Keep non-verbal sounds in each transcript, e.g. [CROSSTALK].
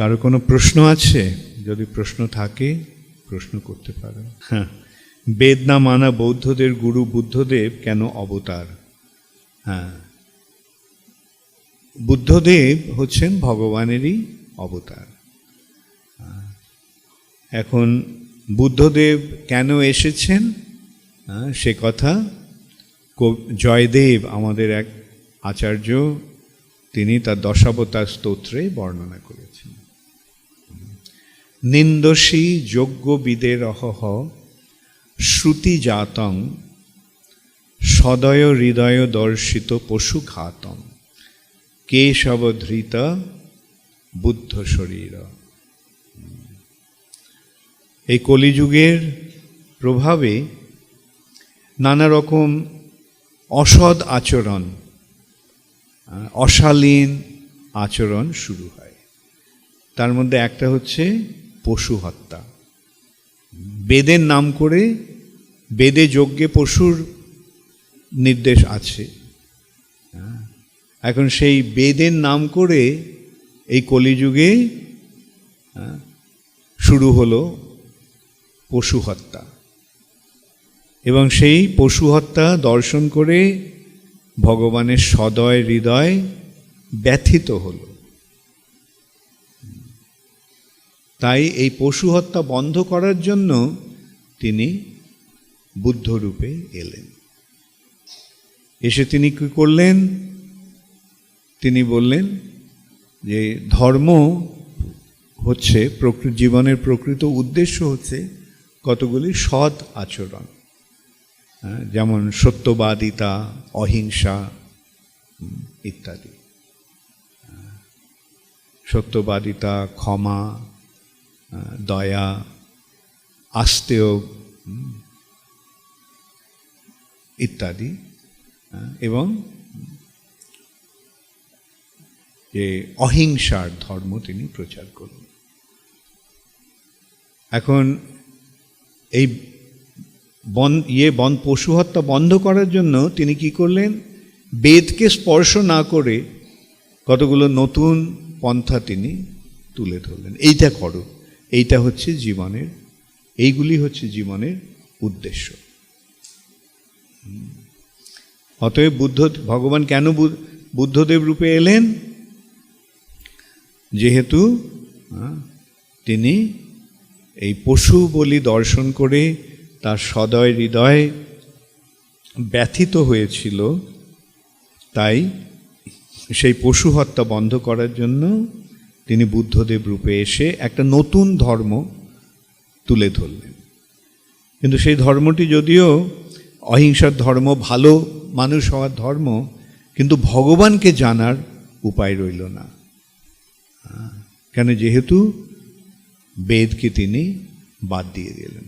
কারও কোনো প্রশ্ন আছে? যদি প্রশ্ন থাকে প্রশ্ন করতে পারো হ্যাঁ। বেদ না মানা বৌদ্ধদের গুরু বুদ্ধদেব কেন অবতার? হ্যাঁ। বুদ্ধদেব হচ্ছেন ভগবানেরই অবতার। এখন বুদ্ধদেব কেন এসেছেন? হ্যাঁ, সে কথা জয়দেব আমাদের এক আচার্য তিনি তার দশাবতার স্তোত্রে বর্ণনা করেছেন। নিন্দসী যজ্ঞ বিদের অহহ শ্রুতি জাতং সদয় হৃদয় দর্শিত পশু ঘাতম কেশবধৃত বুদ্ধ শরীর এই কলিযুগের প্রভাবে নানা রকম অসৎ আচরণ, অশালীন আচরণ শুরু হয়। তার মধ্যে একটা হচ্ছে পশু হত্যা। বেদের নাম করে বেদে যজ্ঞে পশুর নির্দেশ আছে। এখন সেই বেদের নাম করে এই কলিযুগে শুরু হলো পশু হত্যা। এবং সেই পশু হত্যা দর্শন করে ভগবানের সদয় হৃদয় ব্যথিত হলো। তাই এই পশু হত্যা বন্ধ করার জন্য তিনি বুদ্ধরূপে এলেন। এসে তিনি কি করলেন? তিনি বললেন যে ধর্ম হচ্ছে প্রকৃত জীবনের প্রকৃত উদ্দেশ্য হচ্ছে কতগুলি সৎ আচরণ। হ্যাঁ, যেমন সত্যবাদিতা অহিংসা ইত্যাদি। হ্যাঁ, সত্যবাদিতা ক্ষমা দয়া আস্তেয় ইত্যাদি এবং যে অহিংসার ধর্ম তিনি প্রচার করলেন এখন এই বন ইয়ে বন, পশু হত্যা বন্ধ করার জন্য তিনি কি করলেন? বেদকে স্পর্শ না করে কতগুলো নতুন পন্থা তিনি তুলে ধরলেন। এইটা করো। এইটা হচ্ছে জীবনের, এইগুলি হচ্ছে জীবনের উদ্দেশ্য। অতএব বুদ্ধ, ভগবান কেন বুদ্ধদেব রূপে এলেন? যেহেতু তিনি এই পশু বলি দর্শন করে তার সদয় হৃদয় ব্যথিত হয়েছিল, তাই সেই পশু হত্যা বন্ধ করার জন্য তিনি বুদ্ধদেব রূপে এসে একটা নতুন ধর্ম তুলে ধরলেন। কিন্তু সেই ধর্মটি যদিও অহিংসার ধর্ম, ভালো মানুষ হওয়ার ধর্ম, কিন্তু ভগবানকে জানার উপায় রইল না। কেন? যেহেতু বেদকে তিনি বাদ দিয়ে দিলেন।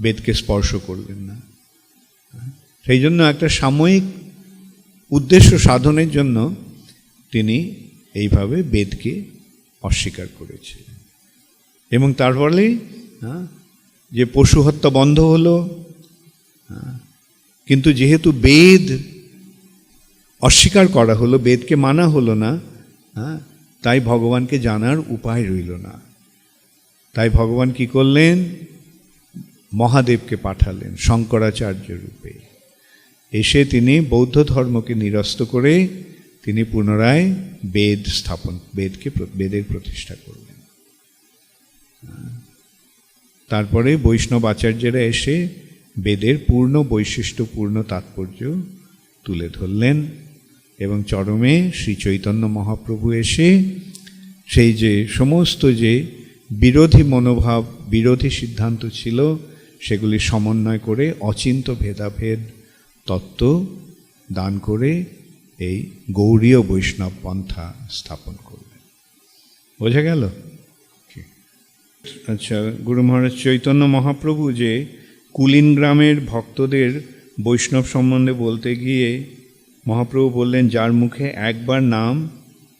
বেদকে স্পর্শ করলেন না। সেই জন্য একটা সাময়িক উদ্দেশ্য সাধনের জন্য তিনি এইভাবে বেদকে অস্বীকার করেছে। এবং তার ফলে হ্যাঁ, যে পশু হত্যা বন্ধ হলো হ্যাঁ, কিন্তু যেহেতু বেদ অস্বীকার করা হলো বেদকে মানা হলো না হ্যাঁ, তাই ভগবানকে জানার উপায় রইল না। তাই ভগবান কি করলেন? মহাদেবকে পাঠালেন শঙ্করাচার্য রূপে। এসে তিনি বৌদ্ধ ধর্মকে নিরস্ত করে তিনি পুনরায় বেদ স্থাপন, বেদকে বেদের প্রতিষ্ঠা করলেন। তারপরে বৈষ্ণব আচার্যেরা এসে বেদের পূর্ণ বৈশিষ্ট্যপূর্ণ তাৎপর্য তুলে ধরলেন এবং চরমে শ্রী চৈতন্য মহাপ্রভু এসে সেই যে সমস্ত যে বিরোধী মনোভাব, বিরোধী সিদ্ধান্ত ছিল, সেগুলি সমন্বয় করে অচিন্ত ভেদাভেদ তত্ত্ব দান করে এই গৌরীয় বৈষ্ণব পন্থা স্থাপন করলেন। বোঝা গেল? আচ্ছা গুরু মহারাজ, চৈতন্য মহাপ্রভু যে কুলিন গ্রামের ভক্তদের বৈষ্ণব সম্বন্ধে বলতে গিয়ে মহাপ্রভু বললেন, যার মুখে একবার নাম,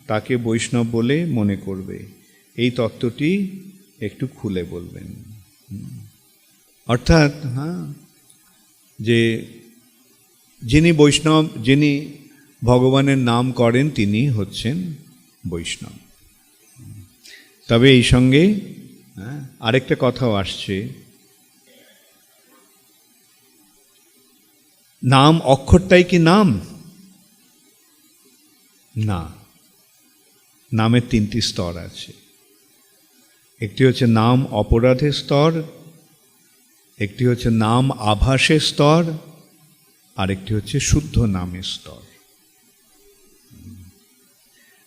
তাকে বৈষ্ণব বলে মনে করবে। এই তত্ত্বটি একটু খুলে বলবেন। অর্থাৎ হ্যাঁ যে যিনি বৈষ্ণব, যিনি ভগবানের নাম করেন তিনি হচ্ছেন বৈষ্ণব। তবে এই সঙ্গে হ্যাঁ, আরেকটা কথাও আসছে। নাম অক্ষরটাই কি নাম? না। নামের তিনটি স্তর আছে। একটি হচ্ছে নাম অপরাধের স্তর একটি হচ্ছে নাম আভাসের স্তর আরেকটি হচ্ছে শুদ্ধ নামের স্তর।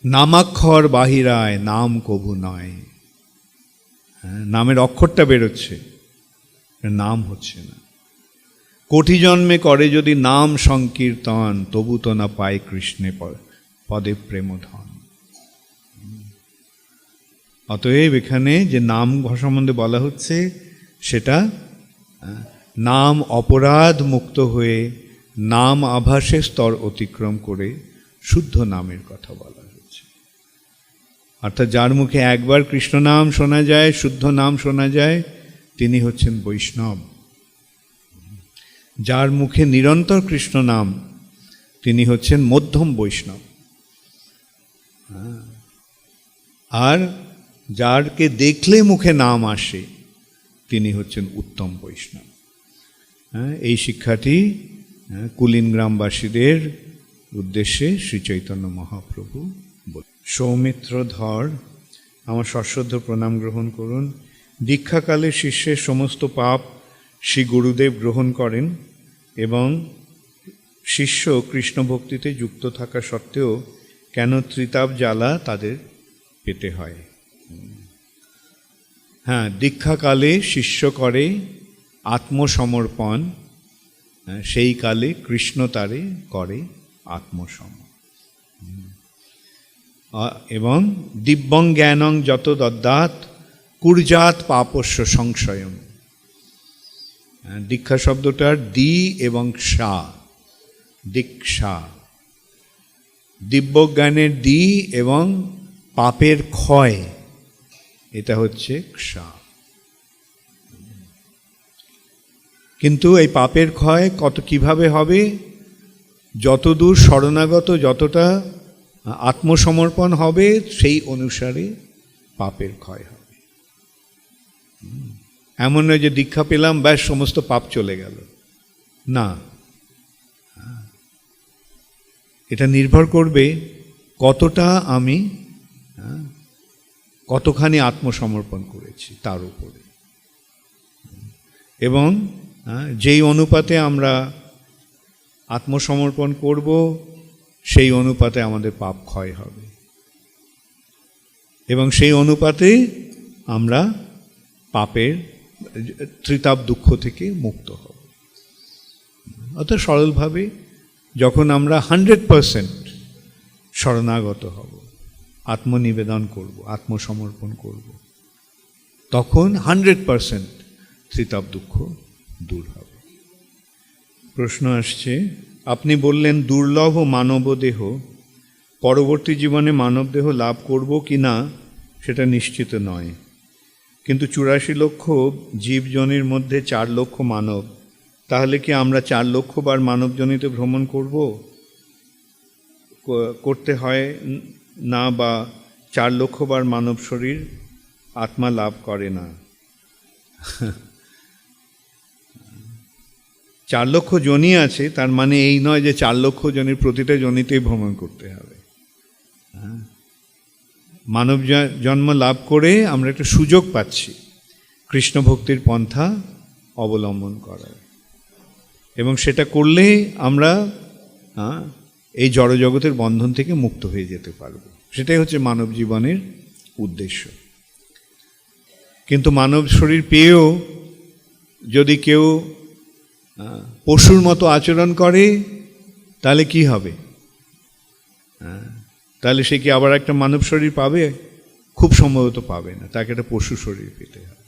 নামাক্ষর বাহিরায় নাম কবু নয় হ্যাঁ, নামের অক্ষরটা বেরোচ্ছে নাম হচ্ছে না। কোটি জন্মে করে যদি নাম সংকীর্তন তবু তো না পায় কৃষ্ণে পদে প্রেমধন। অতএব এখানে যে নাম সম্বন্ধে বলা হচ্ছে সেটা আহ, নাম অপরাধ মুক্ত হয়ে নাম আভাসের স্তর অতিক্রম করে শুদ্ধ নামের কথা বলা। অর্থাৎ যার মুখে একবার কৃষ্ণ নাম শোনা যায় শুদ্ধ নাম শোনা যায় তিনি হচ্ছেন বৈষ্ণব যার মুখে নিরন্তর কৃষ্ণ নাম তিনি হচ্ছেন মধ্যম বৈষ্ণব। আর যারকে দেখলে মুখে নাম আসে তিনি হচ্ছেন উত্তম বৈষ্ণব হ্যাঁ, এই শিক্ষাটি হ্যাঁ, কুলিন গ্রামবাসীদের উদ্দেশ্যে শ্রী চৈতন্য মহাপ্রভু সৌমিত্র ধর, আমার সশ্রদ্ধ প্রণাম গ্রহণ করুন। দীক্ষাকালে শিষ্যের সমস্ত পাপ শ্রী গুরুদেব গ্রহণ করেন এবং শিষ্য কৃষ্ণ ভক্তিতে যুক্ত থাকা সত্ত্বেও কেন ত্রিতাপ জ্বালা তাদের পেতে হয়? হ্যাঁ দীক্ষাকালে শিষ্য করে আত্মসমর্পণ, সেই কালে কৃষ্ণ তারে করে আত্মসম আ- এবং দিব্যং জ্ঞানং যত দদ্দাত কুর্জাত পাপস্য সংশয়ম। হ্যাঁ, দীক্ষা শব্দটার দি এবং সা দীক্ষা। দিব্যজ্ঞানের দি এবং পাপের ক্ষয় এটা হচ্ছে ক্ষা কিন্তু এই পাপের ক্ষয় কত কীভাবে হবে? যতদূর শরণাগত যতটা আত্মসমর্পণ হবে সেই অনুসারে পাপের ক্ষয় হবে। এমন নয় যে দীক্ষা পেলাম ব্যাস সমস্ত পাপ চলে গেল। না। এটা নির্ভর করবে কতটা আমি হ্যাঁ, কতখানি আত্মসমর্পণ করেছি তার উপরে। এবং হ্যাঁ, যেই অনুপাতে আমরা আত্মসমর্পণ করব সেই অনুপাতে আমাদের পাপ ক্ষয় হবে। এবং সেই অনুপাতে আমরা পাপের ত্রিতাপ দুঃখ থেকে মুক্ত হব। অর্থাৎ সরলভাবে যখন আমরা হান্ড্রেড পারসেন্ট শরণাগত হব, আত্মনিবেদন করব, আত্মসমর্পণ করব, তখন হান্ড্রেড পারসেন্ট ত্রিতাপ দুঃখ দূর হবে। প্রশ্ন আসছে আপনি বললেন, দুর্লভ মানব দেহ পরবর্তী জীবনে মানব দেহ লাভ করব কি না, সেটা নিশ্চিত নয়। কিন্তু চুরাশি লক্ষ জীবজনের মধ্যে চার লক্ষ মানব, তাহলে কি আমরা চার লক্ষ বার মানবজনিতে ভ্রমণ করব? করতে হয় না বা চার লক্ষ বার মানব শরীর আত্মা লাভ করে না? [LAUGHS] চার লক্ষ জনই আছে তার মানে এই নয় যে চার লক্ষ জনের প্রতিটা জনিতেই ভ্রমণ করতে হবে। হ্যাঁ। মানব জন্ম লাভ করে আমরা একটা সুযোগ পাচ্ছি কৃষ্ণ ভক্তির পন্থা অবলম্বন করার। এবং সেটা করলে আমরা হ্যাঁ, এই জড়জগতের বন্ধন থেকে মুক্ত হয়ে যেতে পারব। সেটাই হচ্ছে মানব জীবনের উদ্দেশ্য। কিন্তু মানব শরীর পেয়েও যদি কেউ পশুর মতো আচরণ করে তাহলে কি হবে? তাহলে সে কি আবার একটা মানব শরীর পাবে? খুব সম্ভবত পাবে না তাকে একটা পশু শরীর পেতে হবে।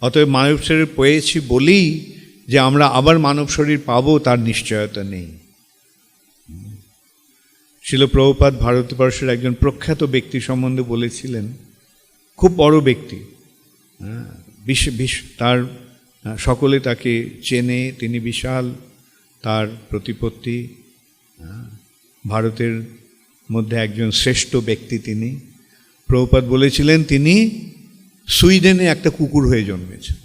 অতএব মানব শরীর পেয়েছি বলেই যে আমরা আবার মানব শরীর পাবো তার নিশ্চয়তা নেই। শিল প্রভুপাত ভারতবর্ষের একজন প্রখ্যাত ব্যক্তি সম্বন্ধে বলেছিলেন খুব বড় ব্যক্তি। হ্যাঁ, বিশ্ব বিশ্ব তার সকলে তাকে চেনে, তিনি বিশাল তার প্রতিপত্তি ভারতের মধ্যে একজন শ্রেষ্ঠ ব্যক্তি তিনি। প্রভুপাত বলেছিলেন, তিনি সুইডেনে একটা কুকুর হয়ে জন্মেছেন।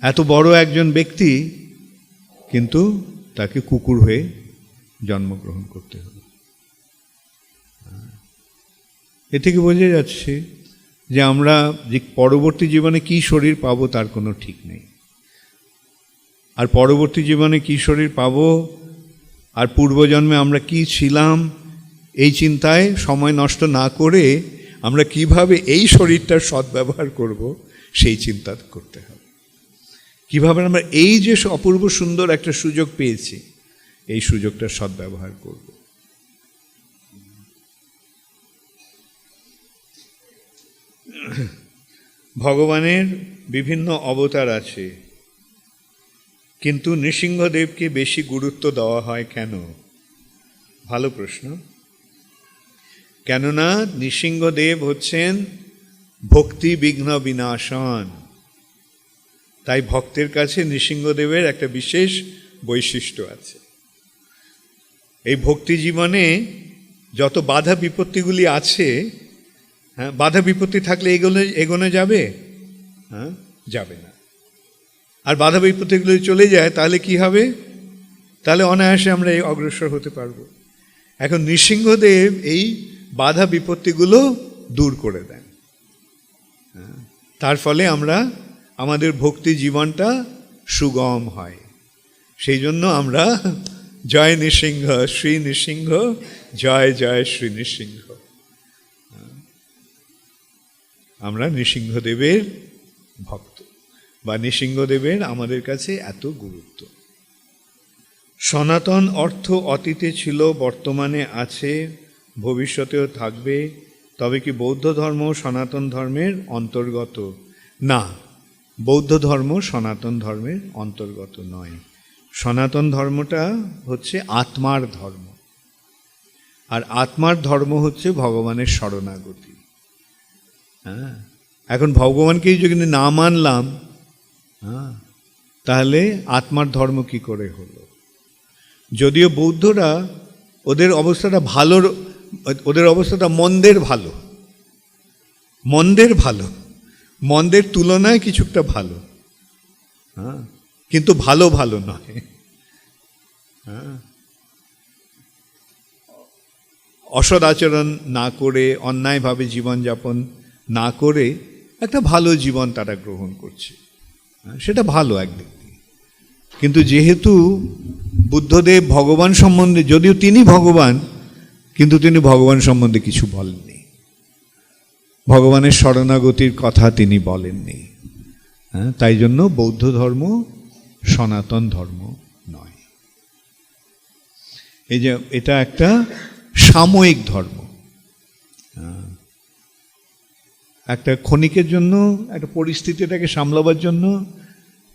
এত বড় একজন ব্যক্তি, কিন্তু তাকে কুকুর হয়ে জন্মগ্রহণ করতে হবে এ থেকে বোঝা যাচ্ছে যে আমরা যে পরবর্তী জীবনে কি শরীর পাবো তার কোনো ঠিক নেই। আর পরবর্তী জীবনে কি শরীর পাবো আর পূর্বজন্মে আমরা কি ছিলাম, এই চিন্তায় সময় নষ্ট না করে আমরা কীভাবে এই শরীরটার সদ্ব্যবহার করব, সেই চিন্তা করতে হবে। কীভাবে আমরা এই যে অপূর্ব সুন্দর একটা সুযোগ পেয়েছি, এই সুযোগটার সদ্ব্যবহার করব। [COUGHS] ভগবানের বিভিন্ন অবতার আছে। কিন্তু নৃসিংহদেবকে বেশি গুরুত্ব দেওয়া হয় কেন? ভালো প্রশ্ন। কেননা নৃসিংহদেব হচ্ছেন ভক্তি বিঘ্ন বিনাশন। তাই ভক্তের কাছে নৃসিংহদেবের একটা বিশেষ বৈশিষ্ট্য আছে। এই ভক্তি জীবনে যত বাধা বিপত্তিগুলি আছে হ্যাঁ বাধা বিপত্তি থাকলে এগোলে এগোনো যাবে? হ্যাঁ যাবে না। আর বাধা বিপত্তিগুলো চলে যায় তাহলে কি হবে? তাহলে অনায়াসে আমরা এই অগ্রসর হতে পারব। এখন নৃসিংহদেব এই বাধা বিপত্তিগুলো দূর করে দেন। হ্যাঁ, তার ফলে আমরা আমাদের ভক্তি জীবনটা সুগম হয়। সেই জন্য আমরা জয় নৃসিংহ শ্রী নৃসিংহ জয় জয় শ্রী নৃসিংহ। আমরা নৃসিংহদেবের ভক্ত বা নৃসিংহদেবের আমাদের কাছে এত গুরুত্ব। সনাতন অর্থ অতীতে ছিল, বর্তমানে আছে, ভবিষ্যতেও থাকবে, তবে কি বৌদ্ধ ধর্ম সনাতন ধর্মের অন্তর্গত? না, বৌদ্ধ ধর্ম সনাতন ধর্মের অন্তর্গত নয়। সনাতন ধর্মটা হচ্ছে আত্মার ধর্ম। আর আত্মার ধর্ম হচ্ছে ভগবানের শরণাগতি। হ্যাঁ। এখন ভগবানকেই যদি না মানলাম হ্যাঁ তাহলে আত্মার ধর্ম কি করে হলো? যদিও বৌদ্ধরা ওদের অবস্থাটা ভালোর ওদের অবস্থাটা মন্দের ভালো। মন্দের ভালো। মন্দের তুলনায় কিছুটা ভালো। হ্যাঁ কিন্তু ভালো ভালো নয়। হ্যাঁ। অসৎ আচরণ না করে অন্যায়ভাবে জীবনযাপন না করে একটা ভালো জীবন তারা গ্রহণ করছে। হ্যাঁ, সেটা ভালো একদিক কিন্তু যেহেতু বুদ্ধদেব ভগবান সম্বন্ধে যদিও তিনি ভগবান কিন্তু তিনি ভগবান সম্বন্ধে কিছু বলেননি। ভগবানের শরণাগতির কথা তিনি বলেননি। হ্যাঁ তাই জন্য বৌদ্ধ ধর্ম সনাতন ধর্ম নয়। এই যে এটা একটা সাময়িক ধর্ম। হ্যাঁ। একটা ক্ষণিকের জন্য, একটা পরিস্থিতিটাকে সামলাবার জন্য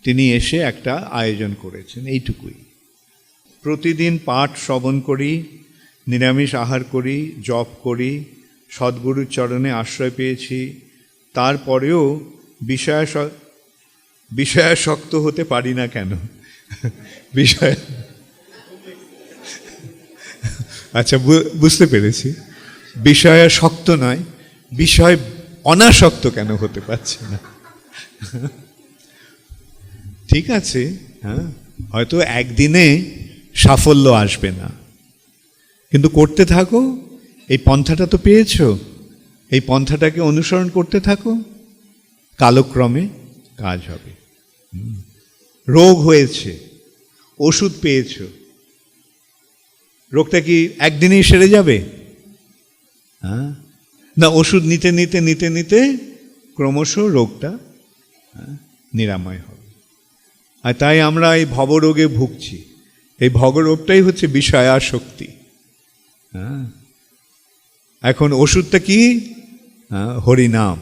তিনি এসে একটা আয়োজন করেছেন, এইটুকুই। প্রতিদিন পাঠ শ্রবণ করি, নিরামিষ আহার করি, জপ করি, সদ্গুরুর চরণে আশ্রয় পেয়েছি। তারপরেও বিষয় বিষয়াসক্ত হতে পারি না কেন? বিষয় আচ্ছা বুঝতে পেরেছি। বিষয় শক্ত নয়, বিষয় অনাসক্ত কেন হতে পারছে না? ঠিক আছে হ্যাঁ? হয়তো একদিনে সাফল্য আসবে না। কিন্তু করতে থাকো, এই পন্থাটা তো পেয়েছ। এই পন্থাটাকে অনুসরণ করতে থাকো। কালক্রমে কাজ হবে। রোগ হয়েছে, ওষুধ পেয়েছ। রোগটা কি একদিনেই সেরে যাবে? হ্যাঁ? না ওষুধ নিতে নিতে নিতে নিতে ক্রমশ রোগটা হ্যাঁ, নিরাময় হবে। আর তাই আমরা এই ভবরোগে ভুগছি। এই ভবরোগটাই হচ্ছে বিষয়াশক্তি হ্যাঁ। এখন ওষুধটা কি? হ্যাঁ, হরিনাম।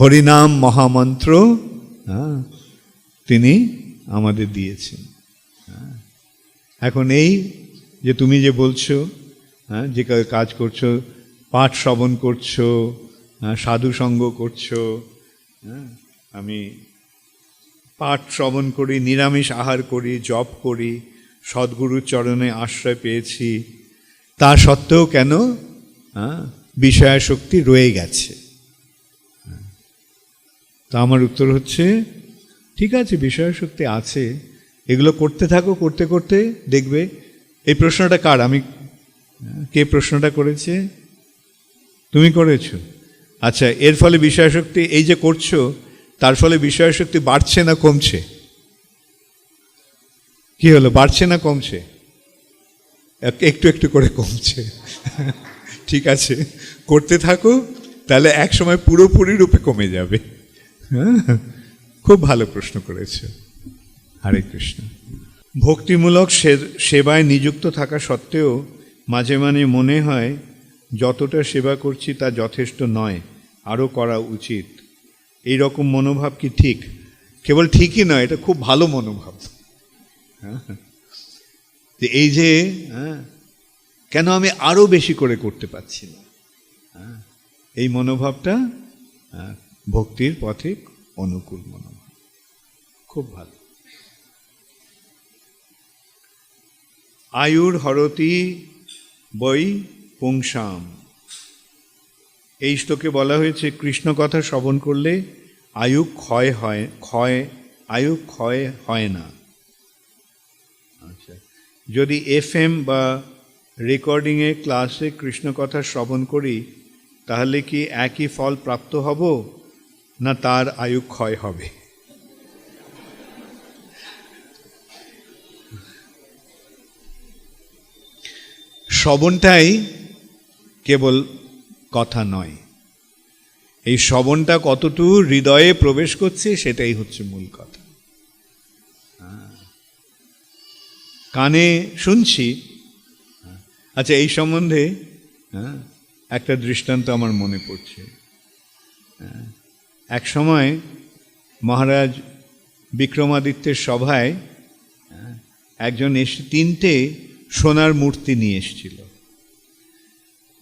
হরিনাম মহামন্ত্র হ্যাঁ তিনি আমাদের দিয়েছেন এখন এই যে তুমি যে বলছো হ্যাঁ যে কাজ করছ পাঠ শ্রবণ করছ সাধু সঙ্গ করছ হ্যাঁ আমি পাঠ শ্রবণ করি নিরামিষ আহার করি জপ করি সদ্গুরুর চরণে আশ্রয় পেয়েছি। তা সত্ত্বেও কেন? হ্যাঁ, বিষয়াশক্তি রয়ে গেছে। তা আমার উত্তর হচ্ছে ঠিক আছে বিষয়াশক্তি আছে। এগুলো করতে থাকো করতে করতে দেখবে এই প্রশ্নটা কার? আমি হ্যাঁ, কে প্রশ্নটা করেছে? তুমি করেছ। আচ্ছা এর ফলে বিষয়াশক্তি এই যে করছ, তার ফলে বিষয়াশক্তি বাড়ছে না কমছে? কি হলো, বাড়ছে না কমছে? এক- একটু একটু করে কমছে। [LAUGHS] ঠিক আছে, করতে থাকো, তাহলে এক সময় পুরোপুরি রূপে কমে যাবে। হ্যাঁ? খুব ভালো প্রশ্ন করেছে। হরে কৃষ্ণ। ভক্তিমূলক সেবায় নিযুক্ত থাকা সত্ত্বেও মাঝে মাঝে মনে হয় যতটা সেবা করছি তা যথেষ্ট নয় আরও করা উচিত। এই রকম মনোভাব কি ঠিক? কেবল ঠিকই নয় এটা খুব ভালো মনোভাব। হ্যাঁ। যে এই যে হ্যাঁ, কেন আমি আরও বেশি করে করতে পারছি না? হ্যাঁ, এই মনোভাবটা হ্যাঁ, ভক্তির পথে অনুকূল মনোভাব। খুব ভালো। আয়ুর হরতি বই পুংসাম। এই শ্লোকে বলা হয়েছে, কৃষ্ণ কথা শ্রবণ করলে আয়ু ক্ষয় হয়, ক্ষয়, আয়ু ক্ষয় হয় না। আচ্ছা যদি এফএম বা রেকর্ডিংয়ে ক্লাসে কৃষ্ণ কথা শ্রবণ করি, তাহলে কি একই ফল প্রাপ্ত হব, না তার আয়ু ক্ষয় হবে? শ্রবণটাই কেবল কথা নয়। এই শ্রবণটা কতটুকু হৃদয়ে প্রবেশ করছে সেটাই হচ্ছে মূল কথা। কানে শুনছি। আচ্ছা এই সম্বন্ধে একটা দৃষ্টান্ত আমার মনে পড়ছে। এক সময় মহারাজ বিক্রমাদিত্যের সভায় একজন এসে তিনটে সোনার মূর্তি নিয়ে এসেছিল।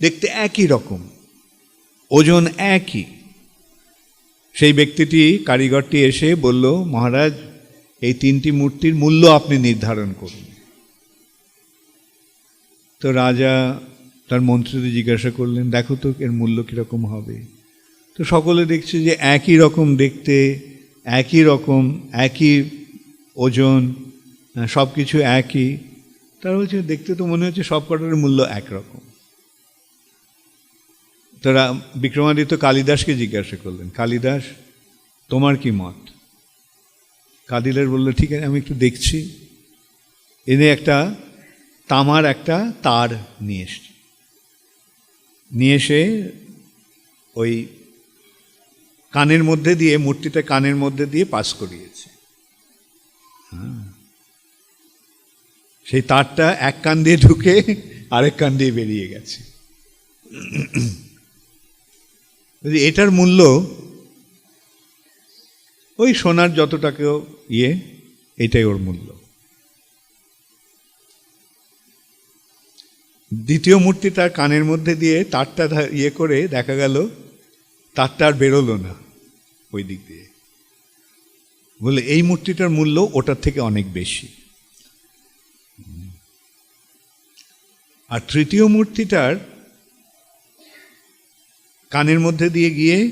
দেখতে একই রকম, ওজন একই। সেই ব্যক্তিটি কারিগরটি এসে বলল, মহারাজ, এই তিনটি মূর্তির মূল্য আপনি নির্ধারণ করুন। তো রাজা তার মন্ত্রীদের জিজ্ঞাসা করলেন, দেখো তো, এর মূল্য কীরকম হবে? তো সকলে দেখছে যে একই রকম দেখতে, একই রকম, একই ওজন সব কিছু একই। তারা বলছে, দেখতে তো মনে হচ্ছে সব কটার মূল্য একরকম। তারা বিক্রমাদিত্য কালিদাসকে জিজ্ঞাসা করলেন, কালিদাস, তোমার কি মত? কালিদাস বলল, ঠিক আছে, আমি একটু দেখছি। এনে একটা তামার একটা তার নিয়ে এসছি। নিয়ে এসে ওই কানের মধ্যে দিয়ে, মূর্তিটা কানের মধ্যে দিয়ে পাস করিয়েছে। হ্যাঁ। সেই তারটা এক কান দিয়ে ঢুকে আরেক কান দিয়ে বেরিয়ে গেছে। এটার মূল্য ওই সোনার যত টাকা ইয়ে এটাই ওর মূল্য। দ্বিতীয় মূর্তি তার কানের মধ্যে দিয়ে তারটা ইয়ে করে দেখা গেল, তারটা আর বেরোলো না ওই দিক দিয়ে। বলে এই মূর্তিটার মূল্য ওটার থেকে অনেক বেশি। আর তৃতীয় মূর্তিটার কানের মধ্যে দিয়ে গিয়ে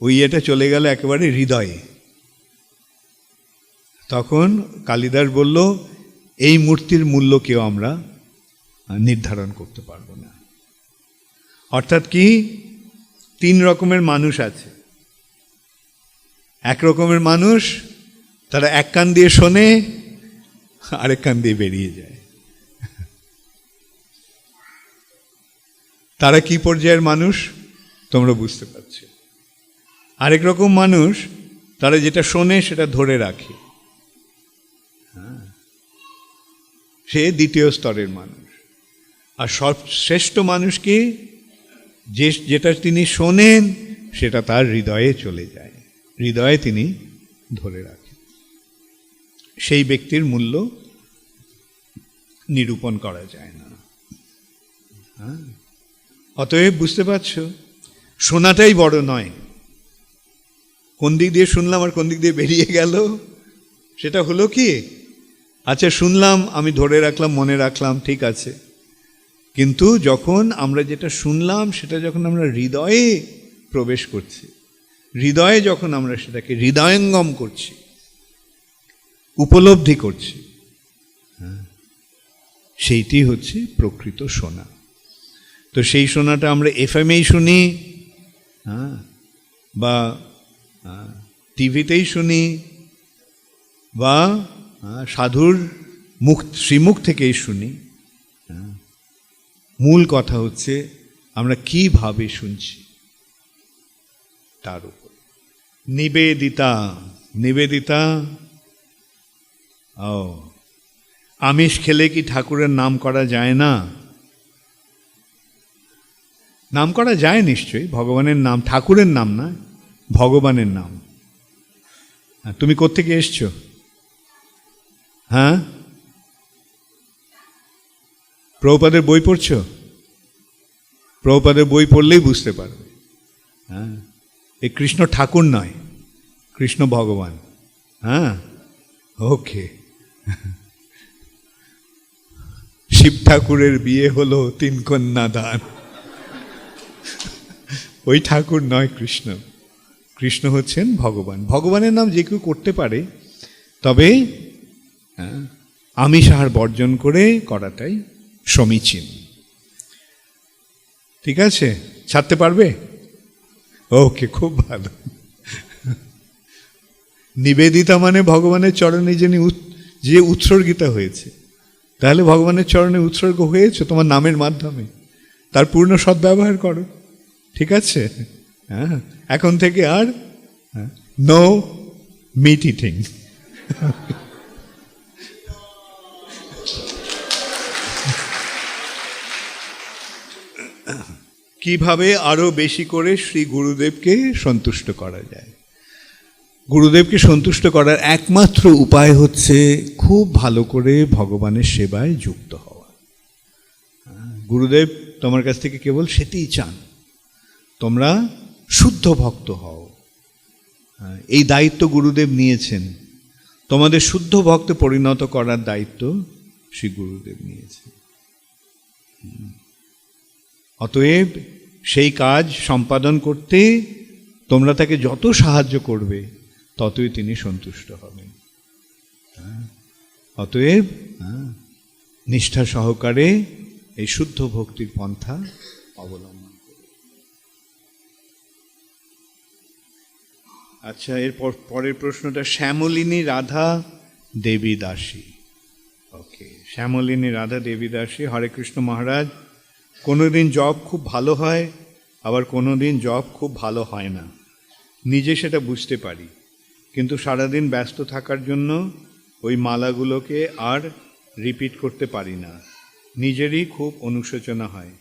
ওই ইয়েটা চলে গেল একেবারে হৃদয়ে। তখন কালিদাস বলল, এই মূর্তির মূল্য কেউ আমরা নির্ধারণ করতে পারব না। অর্থাৎ কি? তিন রকমের মানুষ আছে। এক রকমের মানুষ, তারা এক কান দিয়ে শোনে, আরেক কান দিয়ে বেরিয়ে যায়। তারা কি পর্যায়ের মানুষ? তোমরা বুঝতে পারছ। আরেক রকম মানুষ, তারা যেটা শোনে সেটা ধরে রাখে। হ্যাঁ। সে দ্বিতীয় স্তরের মানুষ। আর সব শ্রেষ্ঠ মানুষ কি? যে, যেটা তিনি শোনেন, সেটা তার হৃদয়ে চলে যায়। হৃদয়ে তিনি ধরে রাখেন। সেই ব্যক্তির মূল্য নিরূপণ করা যায় না। হ্যাঁ। অতএব বুঝতে পারছ? শোনাটাই বড় নয়। কোন দিক দিয়ে শুনলাম আর কোন দিক দিয়ে বেরিয়ে গেল সেটা হলো কি? আচ্ছা শুনলাম আমি ধরে রাখলাম মনে রাখলাম ঠিক আছে। কিন্তু যখন আমরা যেটা শুনলাম সেটা যখন আমরা হৃদয়ে প্রবেশ করছি হৃদয়ে যখন আমরা সেটাকে হৃদয়ঙ্গম করছি উপলব্ধি করছি হ্যাঁ, সেইটি হচ্ছে প্রকৃত সোনা। তো সেই সোনাটা আমরা এফ এফএমেই শুনি হ্যাঁ বা টিভিতেই শুনি বা আহ, সাধুর মুখ শ্রীমুখ থেকেই শুনি হ্যাঁ। মূল কথা হচ্ছে আমরা কীভাবে শুনছি তার উপর নিবেদিতা নিবেদিতা ও আমিষ খেলে কি ঠাকুরের নাম করা যায় না নাম করা যায় নিশ্চয়ই, ভগবানের নাম, ঠাকুরের নাম না, ভগবানের নাম। তুমি কোত্থেকে এসছো? হ্যাঁ? প্রভুপাদের বই পড়ছ? প্রভুপাদের বই পড়লেই বুঝতে পারবে। হ্যাঁ? এই কৃষ্ণ ঠাকুর নয়, কৃষ্ণ ভগবান। হ্যাঁ? ওকে। শিব ঠাকুরের বিয়ে হলো তিন কন্যা দান ওই ঠাকুর নয় কৃষ্ণ। কৃষ্ণ হচ্ছেন ভগবান। ভগবানের নাম যে কেউ করতে পারে তবে হ্যাঁ, আমিষ আহার বর্জন করে করাটাই সমীচীন। ঠিক আছে? ছাড়তে পারবে? ওকে খুব ভালো। নিবেদিতা মানে ভগবানের চরণে যিনি যে উৎসর্গিতা হয়েছে। তাহলে ভগবানের চরণে উৎসর্গ হয়েছে তোমার নামের মাধ্যমে। তার পূর্ণ সদ্ব্যবহার করো। ঠিক আছে? হ্যাঁ এখন থেকে আর নো মিট ইটিং কীভাবে আরও বেশি করে শ্রী গুরুদেবকে সন্তুষ্ট করা যায়? গুরুদেবকে সন্তুষ্ট করার একমাত্র উপায় হচ্ছে খুব ভালো করে ভগবানের সেবায় যুক্ত হওয়া। গুরুদেব তোমার কাছ থেকে কেবল সেটিই চান। তোমরা শুদ্ধ ভক্ত হও। হ্যাঁ, এই দায়িত্ব গুরুদেব নিয়েছেন। তোমাদের শুদ্ধ ভক্তে পরিণত করার দায়িত্ব শ্রী গুরুদেব নিয়েছেন। অতএব সেই কাজ সম্পাদন করতে তোমরা তাকে যত সাহায্য করবে ততই তিনি সন্তুষ্ট হবেন। হ্যাঁ। অতএব হ্যাঁ, নিষ্ঠা সহকারে এই শুদ্ধ ভক্তির পন্থা অবলম্বন আচ্ছা এরপর পরের প্রশ্নটা, শ্যামলিনী রাধা দেবী দাসী ওকে, শ্যামলিনী রাধা দেবী দাসী হরে কৃষ্ণ মহারাজ। কোনো দিন জব খুব ভালো হয়, আবার কোনো দিন জব খুব ভালো হয় না। নিজে সেটা বুঝতে পারি, কিন্তু সারাদিন ব্যস্ত থাকার জন্য ওই মালাগুলোকে আর রিপিট করতে পারি না। নিজেরই খুব অনুশোচনা হয়,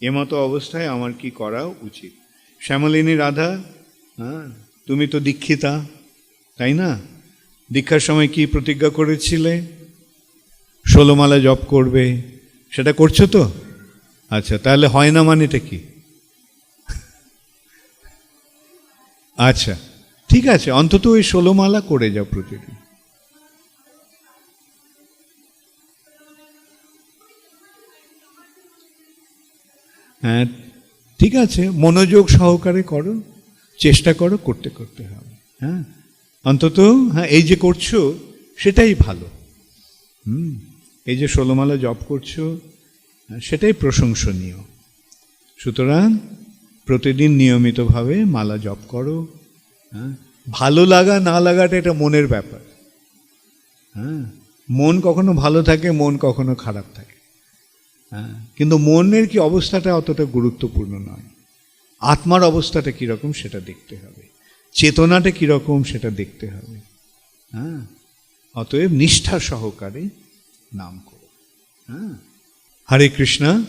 এমতো অবস্থায় আমার কি করা উচিত? শ্যামলিনী রাধা হ্যাঁ? তুমি তো দীক্ষিতা, তাই না? দীক্ষার সময় কি প্রতিজ্ঞা করেছিলে? ষোলোমালা জপ করবে, সেটা করছ তো? আচ্ছা তাহলে হয় না মানেটা কি? আচ্ছা ঠিক আছে, অন্তত ওই ষোলোমালা করে যাও প্রতিদিন। হ্যাঁ ঠিক আছে, মনোযোগ সহকারে করো। চেষ্টা করো করতে করতে হবে। হ্যাঁ? অন্তত হ্যাঁ এই যে করছ সেটাই ভালো। হুম? এই যে ষোলোমালা জপ করছ হ্যাঁ, সেটাই প্রশংসনীয়। সুতরাং প্রতিদিন নিয়মিতভাবে মালা জপ করো হ্যাঁ? ভালো লাগা না লাগাটা এটা মনের ব্যাপার। হ্যাঁ? মন কখনো ভালো থাকে মন কখনো খারাপ থাকে। হ্যাঁ? কিন্তু মনের কি অবস্থাটা অতটা গুরুত্বপূর্ণ নয়। আত্মার অবস্থাটা কীরকম সেটা দেখতে হবে। চেতনাটা কীরকম সেটা দেখতে হবে। হ্যাঁ? অতএব নিষ্ঠা সহকারে নাম করো। হ্যাঁ? হরে কৃষ্ণা।